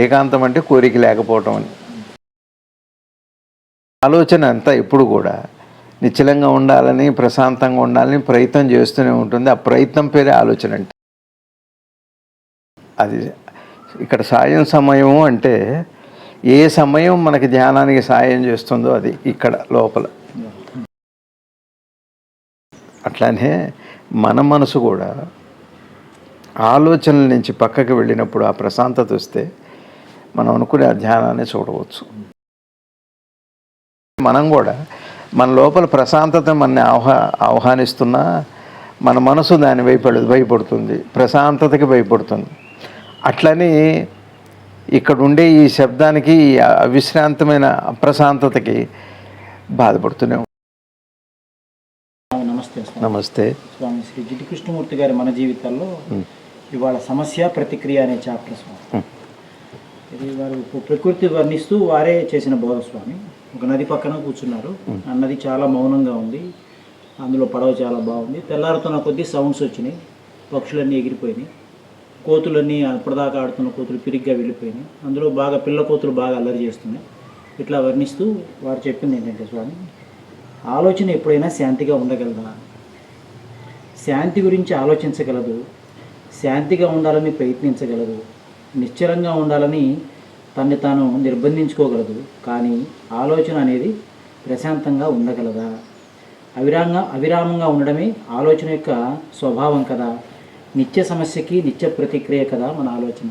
ఏకాంతం అంటే కోరిక లేకపోవటం అని. ఆలోచన అంతా ఎప్పుడు కూడా నిశ్చలంగా ఉండాలని ప్రశాంతంగా ఉండాలని ప్రయత్నం చేస్తూనే ఉంటుంది. ఆ ప్రయత్నం పేరే ఆలోచన అంటే. అది ఇక్కడ సాయం సమయం అంటే ఏ సమయం మనకి ధ్యానానికి సాయం చేస్తుందో అది ఇక్కడ లోపల. అట్లానే మన మనసు కూడా ఆలోచనల నుంచి పక్కకి వెళ్ళినప్పుడు ఆ ప్రశాంతత వస్తే మనం అనుకునే ధ్యానాన్ని చూడవచ్చు. మనం కూడా మన లోపల ప్రశాంతత మనని ఆహ్వా ఆహ్వానిస్తున్నా మన మనసు దాని భయపడు భయపడుతుంది ప్రశాంతతకి భయపడుతుంది. అట్లని ఇక్కడ ఉండే ఈ శబ్దానికి ఈ అవిశ్రాంతమైన అప్రశాంతతకి బాధపడుతూనే నమస్తే. నమస్తే. స్వామి శ్రీ జిటి కృష్ణమూర్తి గారి మన జీవితాల్లో ఇవాళ సమస్య ప్రతిక్రియ అనే చాప్టర్ స్వామి. ఇది వారు ప్ర- ప్రకృతి వర్ణిస్తూ వారే చేసిన బోధ స్వామి ఒక నది పక్కన కూర్చున్నారు. ఆ నది చాలా మౌనంగా ఉంది. అందులో పడవ చాలా బాగుంది. తెల్లారుతున్న కొద్దీ సౌండ్స్ వచ్చినాయి. పక్షులన్నీ ఎగిరిపోయినాయి. కోతులన్నీ అప్పటిదాకా ఆడుతున్న కోతులు పిరిగ్గా వెళ్ళిపోయినాయి. అందులో బాగా పిల్ల కోతులు బాగా అల్లరి చేస్తున్నాయి. ఇట్లా వర్ణిస్తూ వారు చెప్పింది ఏంటంటే స్వామి ఆలోచన ఎప్పుడైనా శాంతిగా ఉండగలదా? శాంతి గురించి ఆలోచించగలదు. శాంతిగా ఉండాలని ప్రయత్నించగలదు. నిశ్చలంగా ఉండాలని తన్ని తాను నిర్బంధించుకోగలదు కానీ ఆలోచన అనేది ప్రశాంతంగా ఉండగలదా? అవిరాంగా అవిరామంగా ఉండడమే ఆలోచన యొక్క స్వభావం కదా. నిత్య సమస్యకి నిత్య ప్రతిక్రియ కదా మన ఆలోచన.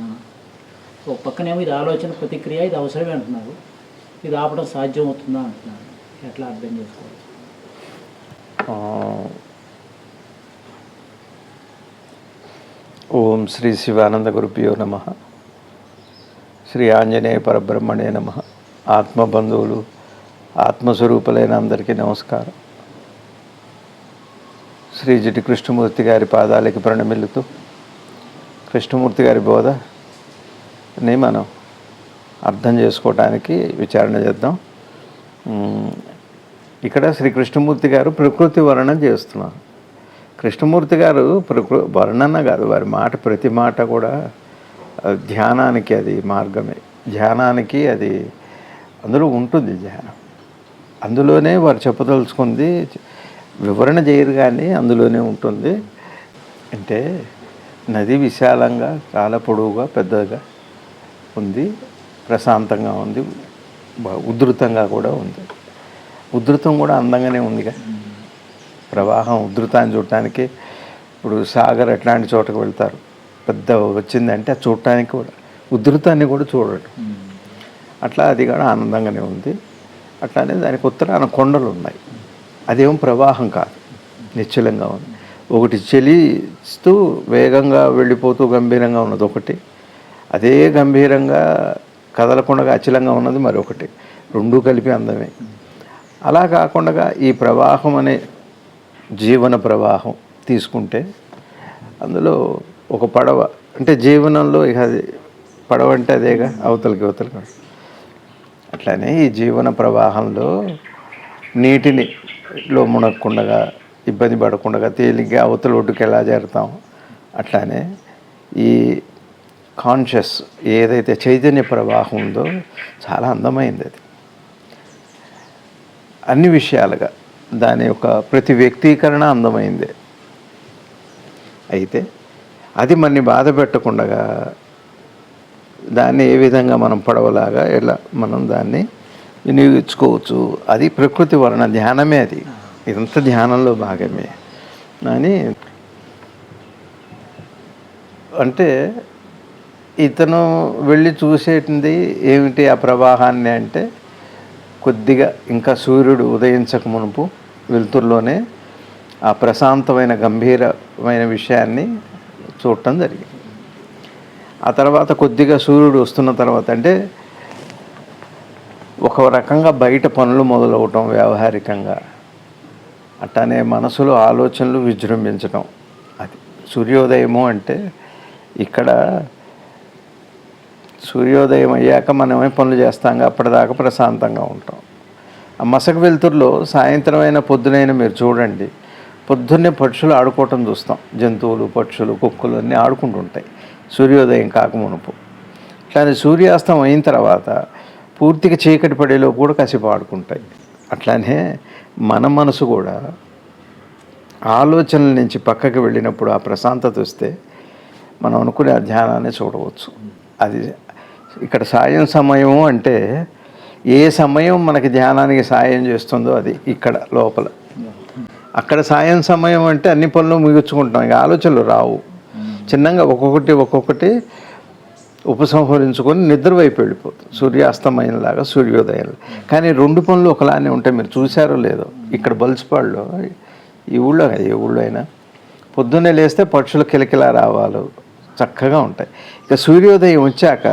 ఒక పక్కనేమో ఇది ఆలోచన ప్రతిక్రియ ఇది అవసరమే అంటున్నారు. ఇది ఆపడం సాధ్యం అవుతుందా అంటున్నారు. ఎట్లా అర్థం చేసుకోవాలి? ఓం శ్రీ శివానంద గురుభ్యో నమ. శ్రీ ఆంజనేయ పరబ్రహ్మణే నమ. ఆత్మబంధువులు ఆత్మస్వరూపులైన అందరికీ నమస్కారం. శ్రీ జిటి కృష్ణమూర్తి గారి పాదాలకి ప్రణమిల్లుతూ కృష్ణమూర్తి గారి బోధని మనం అర్థం చేసుకోవటానికి విచారణ చేద్దాం. ఇక్కడ శ్రీ కృష్ణమూర్తి గారు ప్రకృతి వర్ణన చేస్తున్నారు. కృష్ణమూర్తి గారు ప్రకృ వర్ణన కాదు వారి మాట ప్రతి మాట కూడా ధ్యానానికి అది మార్గమే. ధ్యానానికి అది అందులో ఉంటుంది ధ్యానం. అందులోనే వారు చెప్పదలుచుకుంది వివరణ చేయరు కానీ అందులోనే ఉంటుంది. అంటే నది విశాలంగా చాలా పొడవుగా పెద్దగా ఉంది ప్రశాంతంగా ఉంది ఉధృతంగా కూడా ఉంది. ఉధృతం కూడా అందంగానే ఉందిగా ప్రవాహం ఉధృతాన్ని చూడటానికి ఇప్పుడు సాగర్ అట్లాంటి చోటకు వెళ్తారు. పెద్ద వచ్చిందంటే అది చూడటానికి కూడా. ఉధృతాన్ని కూడా చూడడు. అట్లా అది కూడా ఆనందంగానే ఉంది. అట్లానే దానికి ఉత్తరాన కొండలు ఉన్నాయి. అదేం ప్రవాహం కాదు. నిశ్చలంగా ఉంది. ఒకటి చెలిస్తూ వేగంగా వెళ్ళిపోతూ గంభీరంగా ఉన్నది ఒకటి. అదే గంభీరంగా కదలకుండా అచలంగా ఉన్నది మరొకటి. రెండూ కలిపి అందమే. అలా కాకుండా ఈ ప్రవాహం అనే జీవన ప్రవాహం తీసుకుంటే అందులో ఒక పడవ. అంటే జీవనంలో ఇక అది పడవ అంటే అదేగా అవతలకి అవతలకి. అట్లానే ఈ జీవన ప్రవాహంలో నీటిని లో మునగకుండా ఇబ్బంది పడకుండా తేలిగ్గా అవతల ఒడ్డుకి ఎలా చేరుతాం? అట్లానే ఈ కాన్షియస్ ఏదైతే చైతన్య ప్రవాహం ఉందో చాలా అందమైంది అది. అన్ని విషయాలుగా దాని యొక్క ప్రతి వ్యక్తీకరణ అందమైంది. అయితే అది మనని బాధ పెట్టకుండా దాన్ని ఏ విధంగా మనం పడవలాగా ఎలా మనం దాన్ని వినియోగించుకోవచ్చు. అది ప్రకృతి వలన ధ్యానమే అది. ఇదంతా ధ్యానంలో భాగమే. అని అంటే ఇతను వెళ్ళి చూసేటింది ఏమిటి ఆ ప్రవాహాన్ని అంటే కొద్దిగా ఇంకా సూర్యుడు ఉదయించక మునుపు వెలుతురులోనే ఆ ప్రశాంతమైన గంభీరమైన విషయాన్ని చూడటం జరిగింది. ఆ తర్వాత కొద్దిగా సూర్యుడు వస్తున్న తర్వాత అంటే ఒక రకంగా బయట పనులు మొదలవటం వ్యావహారికంగా. అట్టనే మనసులో ఆలోచనలు విజృంభించడం అది సూర్యోదయము అంటే ఇక్కడ సూర్యోదయం అయ్యాక మనమే పనులు చేస్తాం అప్పటిదాకా ప్రశాంతంగా ఉంటాం. ఆ మసక వెలుతురులో సాయంత్రం అయిన పొద్దునైనా మీరు చూడండి పొద్దున్నే పక్షులు ఆడుకోవటం చూస్తాం. జంతువులు పక్షులు కుక్కలు అన్నీ ఆడుకుంటుంటాయి. సూర్యోదయం కాకమునుపు. కానీ సూర్యాస్తం అయిన తర్వాత పూర్తిగా చీకటి పడేలో కూడా కసిపు ఆడుకుంటాయి. అట్లానే మన మనసు కూడా ఆలోచనల నుంచి పక్కకి వెళ్ళినప్పుడు ఆ ప్రశాంతత వస్తే మనం అనుకునే ఆ ధ్యానాన్ని చూడవచ్చు. అది ఇక్కడ సాయం సమయం అంటే ఏ సమయం మనకి ధ్యానానికి సాయం చేస్తుందో అది ఇక్కడ లోపల. అక్కడ సాయం సమయం అంటే అన్ని పనులు ముగించుకుంటాం. ఇక ఆలోచనలు రావు. చిన్నగా ఒక్కొక్కటి ఒక్కొక్కటి ఉపసంహరించుకొని నిద్ర వైపు వెళ్ళిపోతుంది సూర్యాస్తమయంలాగా సూర్యోదయం. కానీ రెండు పనులు ఒకలానే ఉంటాయి మీరు చూసారో లేదో ఇక్కడ బల్సిపాడులో ఈ ఊళ్ళో ఏ ఊళ్ళో అయినా పొద్దున్నే లేస్తే పక్షులు కిలకిలా రావాలు చక్కగా ఉంటాయి. ఇక సూర్యోదయం వచ్చాక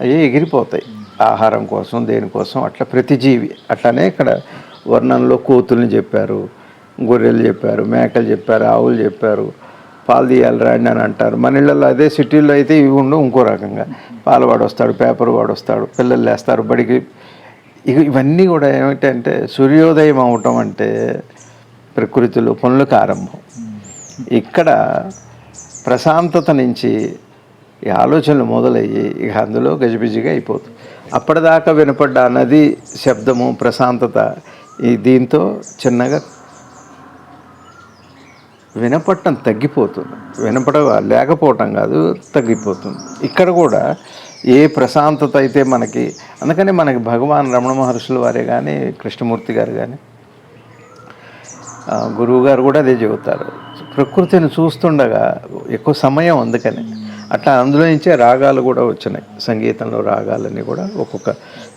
అవి ఎగిరిపోతాయి. ఆహారం కోసం దేనికోసం అట్లా ప్రతి జీవి. అట్లానే ఇక్కడ వర్ణంలో కోతుల్ని చెప్పారు. గొర్రెలు చెప్పారు మేకలు చెప్పారు ఆవులు చెప్పారు పాలు తీయాలి రాండి అని అంటారు. మన ఇళ్ళల్లో అదే సిటీల్లో అయితే ఇవి ఉండవు ఇంకో రకంగా. పాలవాడు వస్తాడు పేపర్ వాడు వస్తాడు పిల్లలు లేస్తారు బడికి. ఇక ఇవన్నీ కూడా ఏమిటంటే సూర్యోదయం అవటం అంటే ప్రకృతిలో పనులకు ఆరంభం. ఇక్కడ ప్రశాంతత నుంచి ఈ ఆలోచనలు మొదలయ్యి ఇక అందులో గజిబిజిగా అయిపోతుంది. అప్పటిదాకా వినపడ్డ నది శబ్దము ప్రశాంతత ఈ దీంతో చిన్నగా వినపడటం తగ్గిపోతుంది. వినపడ లేకపోవటం కాదు తగ్గిపోతుంది. ఇక్కడ కూడా ఏ ప్రశాంతత అయితే మనకి అందుకని మనకి భగవాన్ రమణ మహర్షుల వారే కానీ కృష్ణమూర్తి గారు కానీ గురువు గారు కూడా అదే చెబుతారు. ప్రకృతిని చూస్తుండగా ఎక్కువ సమయం అందుకని. అట్లా అందులో నుంచే రాగాలు కూడా వచ్చినాయి. సంగీతంలో రాగాలన్నీ కూడా ఒక్కొక్క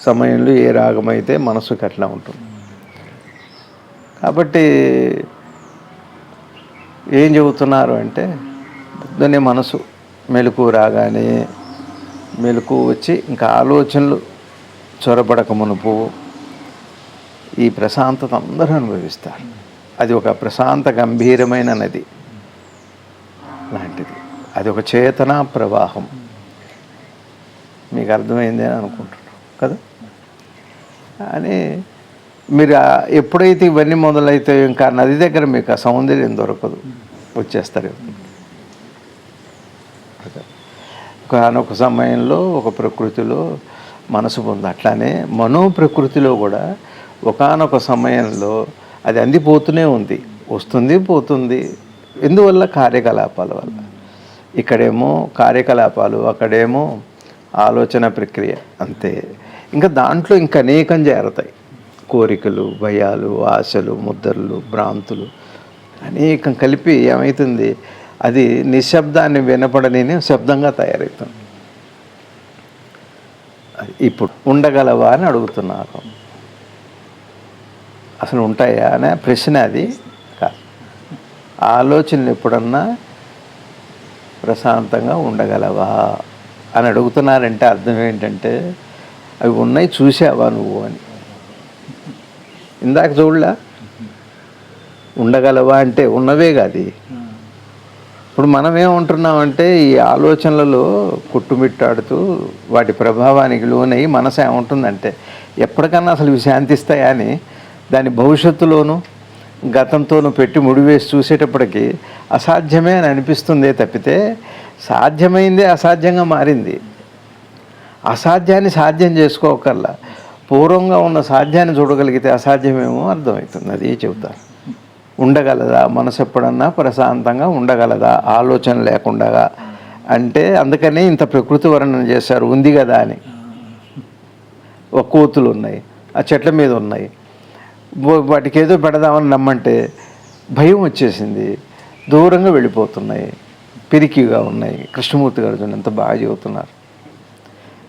సమయంలో ఏ రాగం అయితే మనసుకి అట్లా ఉంటుంది. కాబట్టి ఏం చెబుతున్నారు అంటే పొద్దున్నే మనసు. మెలకు రాగానే మెలకు వచ్చి ఇంకా ఆలోచనలు చొరబడక మునుపు ఈ ప్రశాంతత అందరూ అనుభవిస్తారు. అది ఒక ప్రశాంత గంభీరమైన నది లాంటిది. అది ఒక చేతన ప్రవాహం. మీకు అర్థమైంది అని అనుకుంటున్నాం కదా? అని మీరు ఎప్పుడైతే ఇవన్నీ మొదలైతే ఇంకా నది దగ్గర మీకు ఆ సౌందర్యం దొరకదు. వచ్చేస్తారు. ఒకనొక సమయంలో ఒక ప్రకృతిలో మనసు పొంది అట్లానే మనో ప్రకృతిలో కూడా ఒకానొక సమయంలో అది అందిపోతూనే ఉంది. వస్తుంది పోతుంది. ఎందువల్ల? కార్యకలాపాల వల్ల. ఇక్కడేమో కార్యకలాపాలు అక్కడేమో ఆలోచన ప్రక్రియ అంతే. ఇంకా దాంట్లో ఇంకా అనేకం చేరతాయి. కోరికలు భయాలు ఆశలు ముద్రలు భ్రాంతులు అనేకం కలిపి ఏమవుతుంది అది నిశ్శబ్దాన్ని వినపడని శబ్దంగా తయారవుతుంది ఇప్పుడు ఉండగలవా అని అడుగుతున్నారు. అసలు ఉంటాయా అనే ప్రశ్న అది కాదు. ఆలోచనలు ఎప్పుడన్నా ప్రశాంతంగా ఉండగలవా అని అడుగుతున్నారంటే అర్థం ఏంటంటే అవి ఉన్నాయి చూసావా నువ్వు అని. ఇందాక చూడలా? ఉండగలవా అంటే ఉన్నవే కాదు. ఇప్పుడు మనం ఏమంటున్నామంటే ఈ ఆలోచనలలో కొట్టుమిట్టాడుతూ వాటి ప్రభావానికి లోనై మనసు ఏముంటుందంటే ఎప్పటికన్నా అసలు ఇవి శాంతిస్తాయా అని దాని భవిష్యత్తులోనూ గతంతోనూ పెట్టి ముడివేసి చూసేటప్పటికి అసాధ్యమే అని అనిపిస్తుందే తప్పితే సాధ్యమైందే అసాధ్యంగా మారింది. అసాధ్యాన్ని సాధ్యం చేసుకోకల్లా పూర్వంగా ఉన్న సాధ్యాన్ని చూడగలిగితే అసాధ్యమేమో అర్థమవుతుంది. అది చెబుతారు. ఉండగలదా? మనసు ఎప్పుడన్నా ప్రశాంతంగా ఉండగలదా? ఆలోచన లేకుండా అంటే అందుకనే ఇంత ప్రకృతి వర్ణన చేశారు. ఉంది కదా అని. ఒక కోతులు ఉన్నాయి. ఆ చెట్ల మీద ఉన్నాయి. వాటికి ఏదో పెడదామని నమ్మంటే భయం వచ్చేసింది. దూరంగా వెళ్ళిపోతున్నాయి. పిరికిగా ఉన్నాయి. కృష్ణమూర్తి గారు చూడండి ఎంత బాగా చెబుతున్నారు.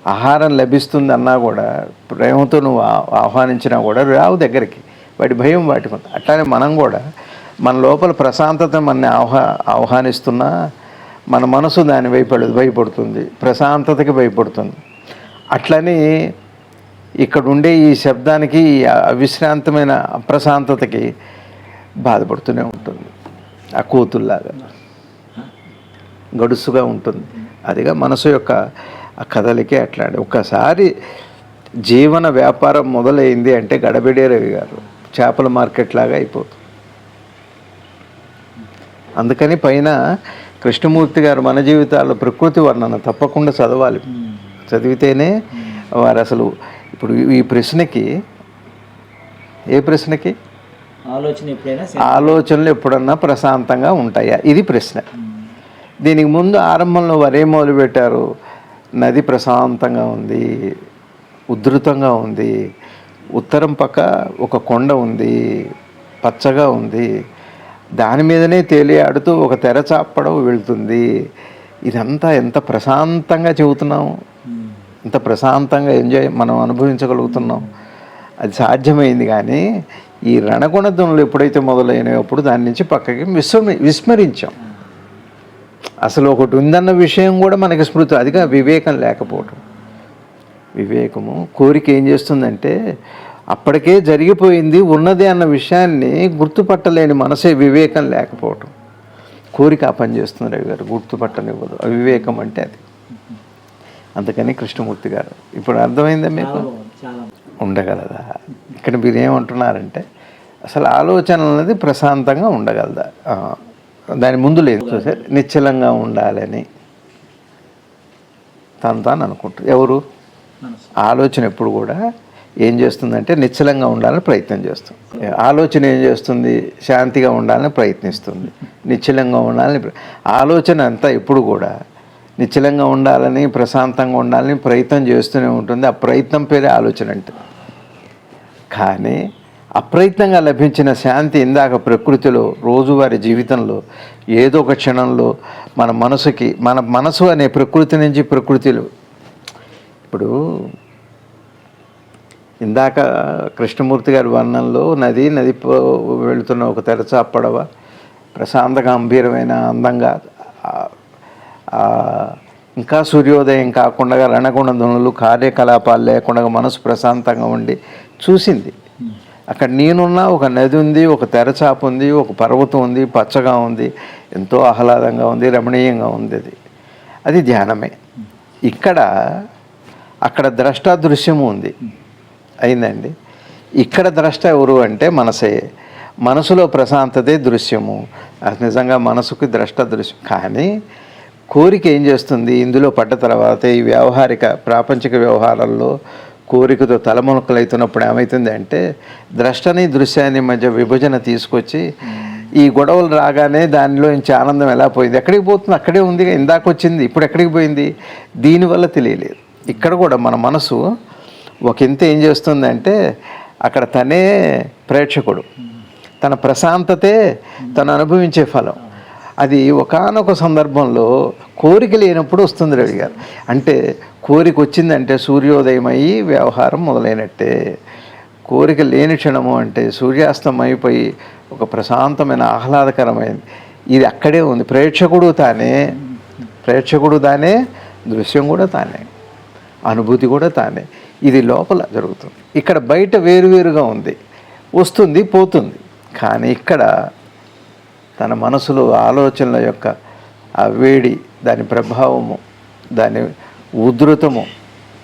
ఆహారం లభిస్తుంది అన్నా కూడా ప్రేమతో నువ్వు ఆహ్వానించినా కూడా రావు దగ్గరికి. వాటి భయం వాటి ఉంది అట్లానే మనం కూడా మన లోపల ప్రశాంతత మనని ఆహ్వా ఆహ్వానిస్తున్నా మన మనసు దాని భయపడదు భయపడుతుంది. ప్రశాంతతకి భయపడుతుంది. అట్లని ఇక్కడ ఉండే ఈ శబ్దానికి ఈ అవిశ్రాంతమైన అప్రశాంతతకి బాధపడుతూనే ఉంటుంది. ఆ కూతుల్లాగా. గడుసుగా ఉంటుంది. అదిగా మనసు యొక్క ఆ కదలికే అట్లాంటి ఒక్కసారి జీవన వ్యాపారం మొదలైంది అంటే గడబిడే రవి గారు. చేపల మార్కెట్ లాగా అయిపోతుంది. అందుకని పైన కృష్ణమూర్తి గారు మన జీవితాల్లో ప్రకృతి వర్ణన తప్పకుండా చదవాలి. చదివితేనే వారు అసలు ఇప్పుడు ఈ ప్రశ్నకి ఏ ప్రశ్నకి? ఆలోచన ఎప్పుడైనా ఆలోచనలు ఎప్పుడన్నా ప్రశాంతంగా ఉంటాయా? ఇది ప్రశ్న. దీనికి ముందు ఆరంభంలో వారు ఏం మొదలుపెట్టారు? నది ప్రశాంతంగా ఉంది ఉధృతంగా ఉంది. ఉత్తరం పక్క ఒక కొండ ఉంది పచ్చగా ఉంది. దాని మీదనే తేలియాడుతూ ఒక తెర చాపడం వెళ్తుంది. ఇదంతా ఎంత ప్రశాంతంగా చెబుతున్నాము ఎంత ప్రశాంతంగా ఎంజాయ్ మనం అనుభవించగలుగుతున్నాం. అది సాధ్యమైంది కానీ ఈ రణగుణ ధ్వనులు ఎప్పుడైతే మొదలైనప్పుడు దాని నుంచి పక్కకి విస్మరి విస్మరించాం. అసలు ఒకటి ఉందన్న విషయం కూడా మనకి స్మృతి అదిగా వివేకం లేకపోవటం. వివేకము కోరిక ఏం చేస్తుందంటే అప్పటికే జరిగిపోయింది ఉన్నది అన్న విషయాన్ని గుర్తుపట్టలేని మనసే వివేకం లేకపోవటం. కోరిక ఆ పని చేస్తుంది రవి గారు గుర్తుపట్టనివ్వదు. అవివేకం అంటే అది. అందుకని కృష్ణమూర్తి గారు. ఇప్పుడు అర్థమైందా మీకు? ఉండగలదా? ఇక్కడ మీరు ఏమంటున్నారంటే అసలు ఆలోచన అనేది ప్రశాంతంగా ఉండగలదా? దాని ముందు లేదు చూసారు నిశ్చలంగా ఉండాలని తను తాను అనుకుంటారు ఎవరు? ఆలోచన ఎప్పుడు కూడా ఏం చేస్తుందంటే నిశ్చలంగా ఉండాలని ప్రయత్నం చేస్తుంది. ఆలోచన ఏం చేస్తుంది? శాంతిగా ఉండాలని ప్రయత్నిస్తుంది. నిశ్చలంగా ఉండాలని ఆలోచన అంతా ఎప్పుడు కూడా నిశ్చలంగా ఉండాలని ప్రశాంతంగా ఉండాలని ప్రయత్నం చేస్తూనే ఉంటుంది. ఆ ప్రయత్నం పేరే ఆలోచన అంటే. కానీ అప్రయత్నంగా లభించిన శాంతి ఇందాక ప్రకృతిలో రోజువారి జీవితంలో ఏదో ఒక క్షణంలో మన మనసుకి మన మనసు అనే ప్రకృతి నుంచి ప్రకృతిలో. ఇప్పుడు ఇందాక కృష్ణమూర్తి గారి వర్ణంలో నది నది వెళుతున్న ఒక తెరచా పడవ ప్రశాంత గంభీరమైన అందంగా ఇంకా సూర్యోదయం కాకుండా రణగుణ ధ్వనులు కార్యకలాపాలు లేకుండా మనసు ప్రశాంతంగా ఉండి చూసింది. అక్కడ నేనున్నా ఒక నది ఉంది ఒక తెరచాప ఉంది ఒక పర్వతం ఉంది పచ్చగా ఉంది ఎంతో ఆహ్లాదంగా ఉంది రమణీయంగా ఉంది అది. అది ధ్యానమే. ఇక్కడ అక్కడ ద్రష్ట దృశ్యము ఉంది. అయిందండి. ఇక్కడ ద్రష్ట ఎవరు అంటే మనసే. మనసులో ప్రశాంతతే దృశ్యము. అది నిజంగా మనసుకు ద్రష్ట దృశ్యం. కానీ కోరిక ఏం చేస్తుంది? ఇందులో పడ్డ తర్వాత ఈ వ్యవహారిక ప్రాపంచిక వ్యవహారాల్లో కోరికతో తలమునకలవుతున్నప్పుడు ఏమవుతుంది అంటే ద్రష్టని దృశ్యాన్ని మధ్య విభజన తీసుకొచ్చి ఈ గొడవలు రాగానే దానిలో ఇంచి ఆనందం ఎలా పోయింది? ఎక్కడికి పోతుంది? అక్కడే ఉంది ఇందాక వచ్చింది ఇప్పుడు ఎక్కడికి పోయింది? దీనివల్ల తెలియలేదు. ఇక్కడ కూడా మన మనసు ఒకంత ఏం చేస్తుందంటే అక్కడ తనే ప్రేక్షకుడు. తన ప్రశాంతతే తను అనుభవించే ఫలం. అది ఒకానొక సందర్భంలో కోరిక లేనప్పుడు వస్తుంది రవి గారు. అంటే కోరిక వచ్చిందంటే సూర్యోదయం అయ్యి వ్యవహారం మొదలైనట్టే. కోరిక లేని క్షణము అంటే సూర్యాస్తం అయిపోయి ఒక ప్రశాంతమైన ఆహ్లాదకరమైనది ఇది అక్కడే ఉంది. ప్రేక్షకుడు తానే. ప్రేక్షకుడు తానే దృశ్యం కూడా తానే. అనుభూతి కూడా తానే. ఇది లోపల జరుగుతుంది. ఇక్కడ బయట వేరువేరుగా ఉంది. వస్తుంది పోతుంది. కానీ ఇక్కడ తన మనసులో ఆలోచనల యొక్క ఆ వేడి దాని ప్రభావము దాని ఉధృతము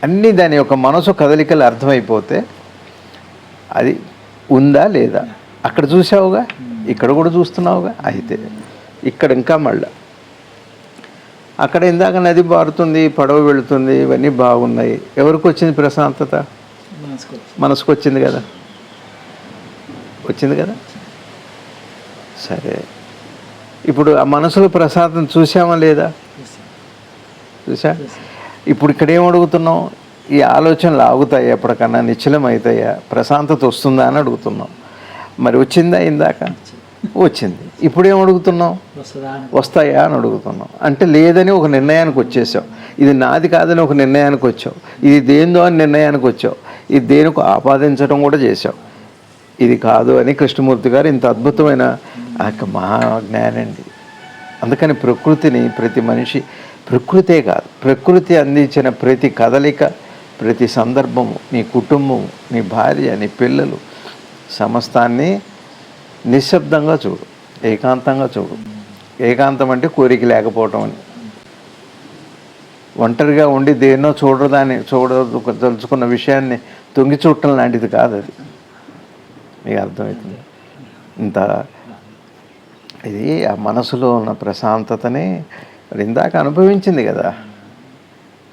అన్నీ దాని యొక్క మనసు కదలికలు అర్థమైపోతే అది ఉందా లేదా? అక్కడ చూసావుగా ఇక్కడ కూడా చూస్తున్నావుగా? అయితే ఇక్కడ ఇంకా మళ్ళా. అక్కడ ఇందాక నది బారుతుంది పడవ వెళుతుంది ఇవన్నీ బాగున్నాయి. ఎవరికి వచ్చింది ప్రశాంతత? మనసుకు వచ్చింది కదా. వచ్చింది కదా? సరే. ఇప్పుడు ఆ మనసులో ప్రశాంతం చూసామా లేదా? చూసా? ఇప్పుడు ఇక్కడ ఏం అడుగుతున్నాం ఈ ఆలోచనలు ఆగుతాయి? ఎప్పటికన్నా నిశ్చలం అవుతాయా ప్రశాంతత వస్తుందా అని అడుగుతున్నాం మరి వచ్చిందా ఇందాక? వచ్చింది. ఇప్పుడు ఏం అడుగుతున్నాం వస్తాయా అని అడుగుతున్నాం అంటే లేదని ఒక నిర్ణయానికి వచ్చేసావు. ఇది నాది కాదని ఒక నిర్ణయానికి వచ్చావు. ఇది దేందో అని నిర్ణయానికి వచ్చావు. ఇది దేనికి ఆపాదించడం కూడా చేసావు ఇది కాదు అని కృష్ణమూర్తి గారు ఇంత అద్భుతమైన ఆ యొక్క మహా జ్ఞానండి అందుకని ప్రకృతిని ప్రతి మనిషి ప్రకృతే కాదు. ప్రకృతి అందించిన ప్రతి కదలిక ప్రతి సందర్భము నీ కుటుంబము నీ భార్య నీ పిల్లలు సమస్తాన్ని నిశ్శబ్దంగా చూడు ఏకాంతంగా చూడు. ఏకాంతం అంటే కోరిక లేకపోవటం అని. ఒంటరిగా ఉండి దేన్నో చూడదాన్ని చూడ తలుచుకున్న విషయాన్ని తొంగి చూడటం లాంటిది కాదు అది. మీకు అర్థమవుతుంది? ఇంత ఇది ఆ మనసులో ఉన్న ప్రశాంతతని మరి ఇందాక అనుభవించింది కదా.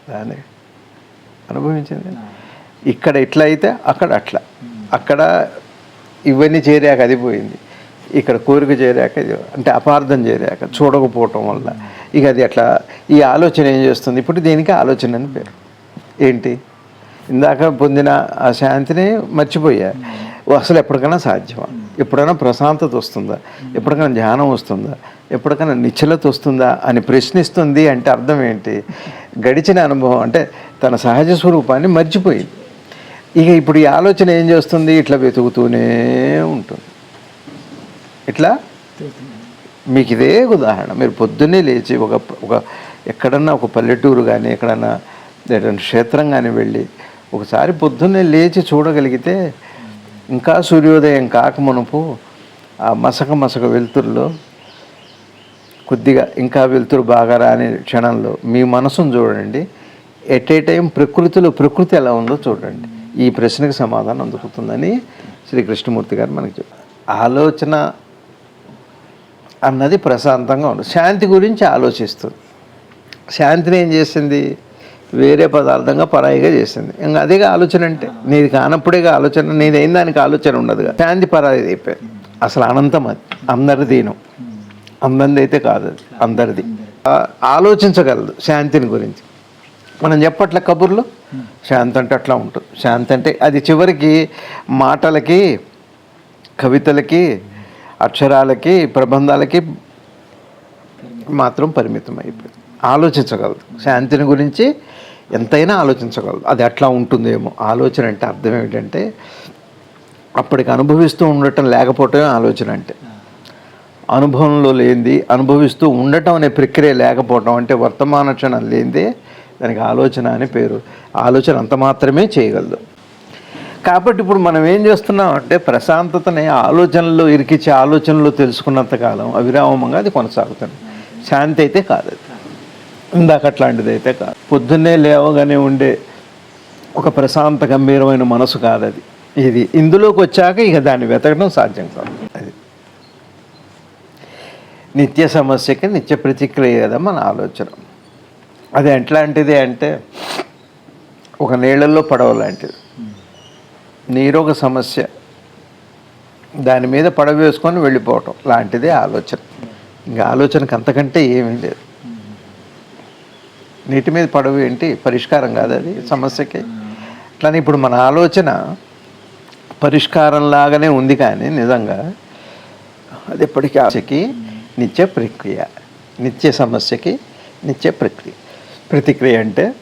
దాన్ని అనుభవించింది. ఇక్కడ ఇట్లా అయితే అక్కడ అట్లా. అక్కడ ఇవన్నీ చేరాక అది పోయింది. ఇక్కడ కోరిక చేరాక అంటే అపార్థం చేరాక చూడకపోవటం వల్ల. ఇక అది అట్లా ఈ ఆలోచన ఏం చేస్తుంది? ఇప్పుడు దీనికి ఆలోచన అని పేరు. ఏంటి? ఇందాక పొందిన ఆ శాంతిని మర్చిపోయా. అసలు ఎప్పటికైనా సాధ్యమా? ఎప్పుడైనా ప్రశాంతత వస్తుందా? ఎప్పటికైనా ధ్యానం వస్తుందా? ఎప్పటికైనా నిశ్చలత వస్తుందా అని ప్రశ్నిస్తుంది అంటే అర్థం ఏంటి? గడిచిన అనుభవం అంటే తన సహజ స్వరూపాన్ని మర్చిపోయింది. ఇక ఇప్పుడు ఈ ఆలోచన ఏం చేస్తుంది? ఇట్లా వెతుకుతూనే ఉంటుంది. ఇట్లా మీకు ఇదే ఉదాహరణ. మీరు పొద్దున్నే లేచి ఒక ఒక ఎక్కడన్నా ఒక పల్లెటూరు కానీ ఎక్కడన్నా ఏదైనా క్షేత్రం కానీ వెళ్ళి ఒకసారి పొద్దున్నే లేచి చూడగలిగితే ఇంకా సూర్యోదయం కాకమునపు ఆ మసక మసక వెలుతురులో కొద్దిగా ఇంకా వెలుతురు బాగా రాని క్షణంలో మీ మనసును చూడండి. ఎట్ ఏ టైం ప్రకృతిలో ప్రకృతి ఎలా ఉందో చూడండి. ఈ ప్రశ్నకు సమాధానం దొరుకుతుందని శ్రీ కృష్ణమూర్తి గారు మనకి ఆలోచన అన్నది ప్రశాంతంగా ఉండదు శాంతి గురించి ఆలోచిస్తుంది శాంతిని ఏం చేసింది? వేరే పదార్థంగా పరాయిగా చేసింది. ఇంకా అదేగా ఆలోచన అంటే నీది కానప్పుడేగా ఆలోచన నీదైన దానికి ఆలోచన ఉండదుగా. శాంతి పరాయి అయిపోయింది అసలు అనంతం అది. అందరిదీను అందరిది అయితే కాదు అది. అందరిది. ఆలోచించగలదు శాంతిని గురించి. మనం చెప్పట్ల కబుర్లు? శాంతి అంటే అట్లా ఉంటుంది. శాంతి అంటే అది చివరికి మాటలకి కవితలకి అక్షరాలకి ప్రబంధాలకి మాత్రం పరిమితం అయిపోయింది ఆలోచించగలదు. శాంతిని గురించి ఎంతైనా ఆలోచించగలదు. అది అట్లా ఉంటుందేమో. ఆలోచన అంటే అర్థం ఏమిటంటే అప్పటికి అనుభవిస్తూ ఉండటం లేకపోవటమే ఆలోచన అంటే. అనుభవంలో లేనిది అనుభవిస్తూ ఉండటం అనే ప్రక్రియ లేకపోవటం అంటే వర్తమాన క్షణం లేనిదే దానికి ఆలోచన అని పేరు. ఆలోచన అంత మాత్రమే చేయగలదు. కాబట్టి ఇప్పుడు మనం ఏం చేస్తున్నాం అంటే ప్రశాంతతని ఆలోచనలో ఇరికిచ్చే ఆలోచనలో తెలుసుకున్నంత కాలం అవిరామంగా అది కొనసాగుతుంది. శాంతి అయితే కాదు అది ఇందాక అట్లాంటిది అయితే కాదు. పొద్దున్నే లేవగానే ఉండే ఒక ప్రశాంత గంభీరమైన మనసు కాదు అది ఇది ఇందులోకి వచ్చాక ఇక దాన్ని వెతకడం సాధ్యం కాదు. అది నిత్య సమస్యకి నిత్య ప్రతిక్రియ కదా మన ఆలోచన. అది ఎట్లాంటిది అంటే ఒక నీళ్ళల్లో పడవ లాంటిది నీరు ఒక సమస్య. దాని మీద పడవ వేసుకొని వెళ్ళిపోవటం. లాంటిదే ఆలోచన. ఇంకా ఆలోచనకు అంతకంటే ఏమీ లేదు. నీటి మీద పడవ ఏంటి? పరిష్కారం కాదు అది సమస్యకి. అట్లానే ఇప్పుడు మన ఆలోచన పరిష్కారం లాగానే ఉంది కానీ నిజంగా అది ఎప్పటికీ ఆశకి నిత్య ప్రక్రియ నిత్య సమస్యకి నిత్య ప్రక్రియ. ప్రతిక్రియ అంటే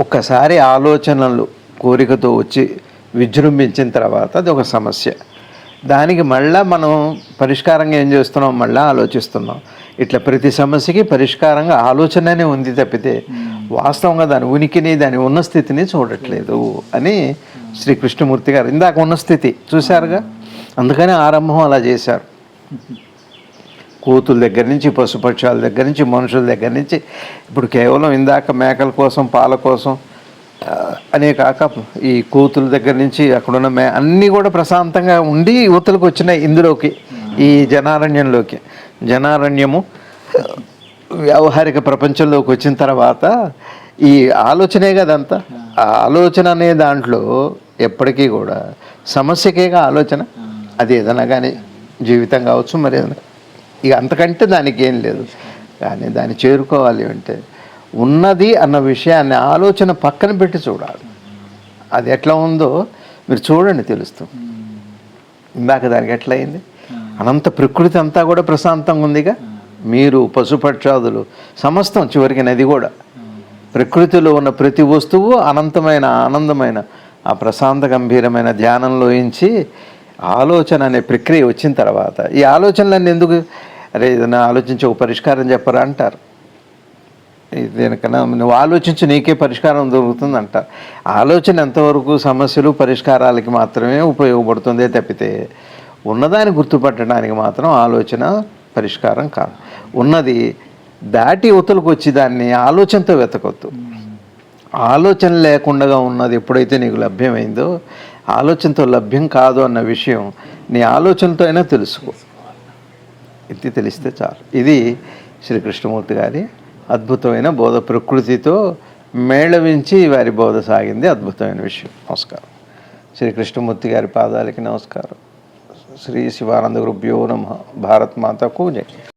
ఒక్కసారి ఆలోచనలు కోరికతో వచ్చి విజృంభించిన తర్వాత అది ఒక సమస్య. దానికి మళ్ళా మనం పరిష్కారంగా ఏం చేస్తున్నాం? మళ్ళీ ఆలోచిస్తున్నాం. ఇట్లా ప్రతి సమస్యకి పరిష్కారంగా ఆలోచననే ఉంది తప్పితే వాస్తవంగా దాని ఉనికిని దాని ఉన్న స్థితిని చూడట్లేదు అని శ్రీ కృష్ణమూర్తి గారు ఇందాక ఉన్న స్థితి చూశారుగా? అందుకని ఆరంభం అలా చేశారు. కూతుల దగ్గర నుంచి పశుపక్షాల దగ్గర నుంచి మనుషుల దగ్గర నుంచి ఇప్పుడు కేవలం ఇందాక మేకల కోసం పాల కోసం అనే కాక ఈ కూతుల దగ్గర నుంచి అక్కడున్న మే అన్నీ కూడా ప్రశాంతంగా ఉండి యువతలకు వచ్చినాయి ఇందులోకి ఈ జనారణ్యంలోకి. జనారణ్యము వ్యావహారిక ప్రపంచంలోకి వచ్చిన తర్వాత ఈ ఆలోచనే కదంతా. ఆ ఆలోచన అనే దాంట్లో ఎప్పటికీ కూడా సమస్యకేగా ఆలోచన. అది ఏదైనా కానీ జీవితం కావచ్చు మరి ఏదైనా. ఇక అంతకంటే దానికి ఏం లేదు. కానీ దాన్ని చేరుకోవాలి అంటే ఉన్నది అన్న విషయాన్ని ఆలోచన పక్కన పెట్టి చూడాలి. అది ఎట్లా ఉందో మీరు చూడండి తెలుస్తుంది. ఇందాక దానికి ఎట్లా అయింది అనంత ప్రకృతి అంతా కూడా ప్రశాంతంగా ఉందిగా. మీరు పశుపక్షాదులు సమస్తం చివరికి నది కూడా. ప్రకృతిలో ఉన్న ప్రతి వస్తువు అనంతమైన ఆనందమైన ఆ ప్రశాంత గంభీరమైన ధ్యానంలో ఇంచి ఆలోచన అనే ప్రక్రియ వచ్చిన తర్వాత ఈ ఆలోచనలన్నీ ఎందుకు? అరే ఏదైనా ఆలోచించి ఒక పరిష్కారం చెప్పరా అంటారు. దేనికన్నా నువ్వు ఆలోచించి నీకే పరిష్కారం దొరుకుతుంది అంటారు ఆలోచన ఎంతవరకు సమస్యలు పరిష్కారాలకి మాత్రమే ఉపయోగపడుతుందే తప్పితే ఉన్నదాన్ని గుర్తుపట్టడానికి మాత్రం ఆలోచన పరిష్కారం కాదు. ఉన్నది దాటి ఉతలకు వచ్చి దాన్ని ఆలోచనతో వెతకొద్దు. ఆలోచన లేకుండా ఉన్నది ఎప్పుడైతే నీకు లభ్యమైందో ఆలోచనతో లభ్యం కాదు అన్న విషయం నీ ఆలోచనతో అయినా తెలుసుకో. ఇది తెలిస్తే చాలు. ఇది శ్రీకృష్ణమూర్తి గారి అద్భుతమైన బోధ ప్రకృతితో మేళవించి వారి బోధ సాగింది అద్భుతమైన విషయం. నమస్కారం. శ్రీ కృష్ణమూర్తి గారి పాదాలకి నమస్కారం. శ్రీ శివానంద గురుభ్యో నమ. భారత్ మాతకు జై.